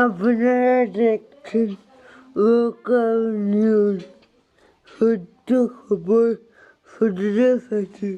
আপনারা দেখছেন local news সত্য খবর ফটোগ্রাফি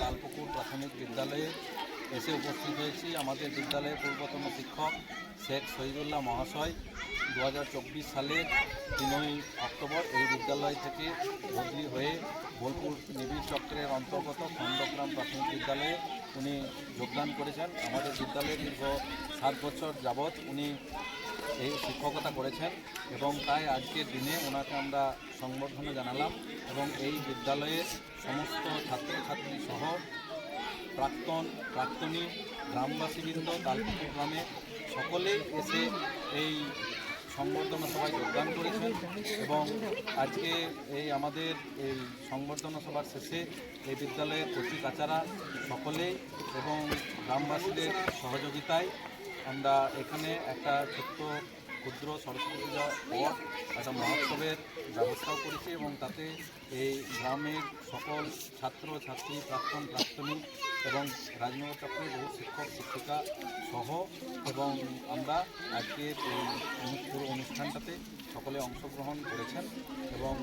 তালপুকুর প্রাথমিক বিদ্যালয়ে এসে উপস্থিত হয়েছি। আমাদের বিদ্যালয়ের পূর্বতন শিক্ষক শেখ শহীদুল্লাহ মহাশয়। দু হাজার চব্বিশ সালের তিনই অক্টোবর এই বিদ্যালয় থেকে বদলি হয়ে বোলপুর নিবিড় চক্রের অন্তর্গত খণ্ডগ্রাম প্রাথমিক বিদ্যালয়ে উনি যোগদান করেছেন। আমাদের বিদ্যালয়ে দীর্ঘ সাত বছর যাবৎ উনি এই শিক্ষকতা করেছেন এবং তাই আজকের দিনে ওনাকে আমরা সংবর্ধনা জানালাম এবং এই বিদ্যালয়ের সমস্ত ছাত্রছাত্রী সহ প্রাক্তন, প্রাক্তনী, গ্রামবাসীবৃন্দ, তালপুকুর গ্রামে সকলেই এসে এই সংবর্ধনা সভায় যোগদান করেছেন এবং আজকে এই আমাদের এই সংবর্ধনা সভার শেষে এই বিদ্যালয়ের কচি কাচারা সকলে এবং গ্রামবাসীদের সহযোগিতায় আমরা এখানে একটা ছোট্ট ক্ষুদ্র সরস্বতী পূজা পর একটা মহোৎসবের ব্যবস্থাও করেছি এবং তাতে এই গ্রামের সকল ছাত্র, ছাত্রী, প্রাক্তন, প্রাক্তনী এবং রাজনগর চক্রের বহু শিক্ষক, শিক্ষিকা সহ এবং আমরা আজকের পুরো অনুষ্ঠানটাতে সকলে অংশগ্রহণ করেছেন এবং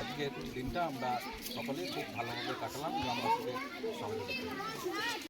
আজকের দিনটা আমরা সকলে খুব ভালোভাবে কাটালাম। গ্রামবাসীদের সহযোগিতা।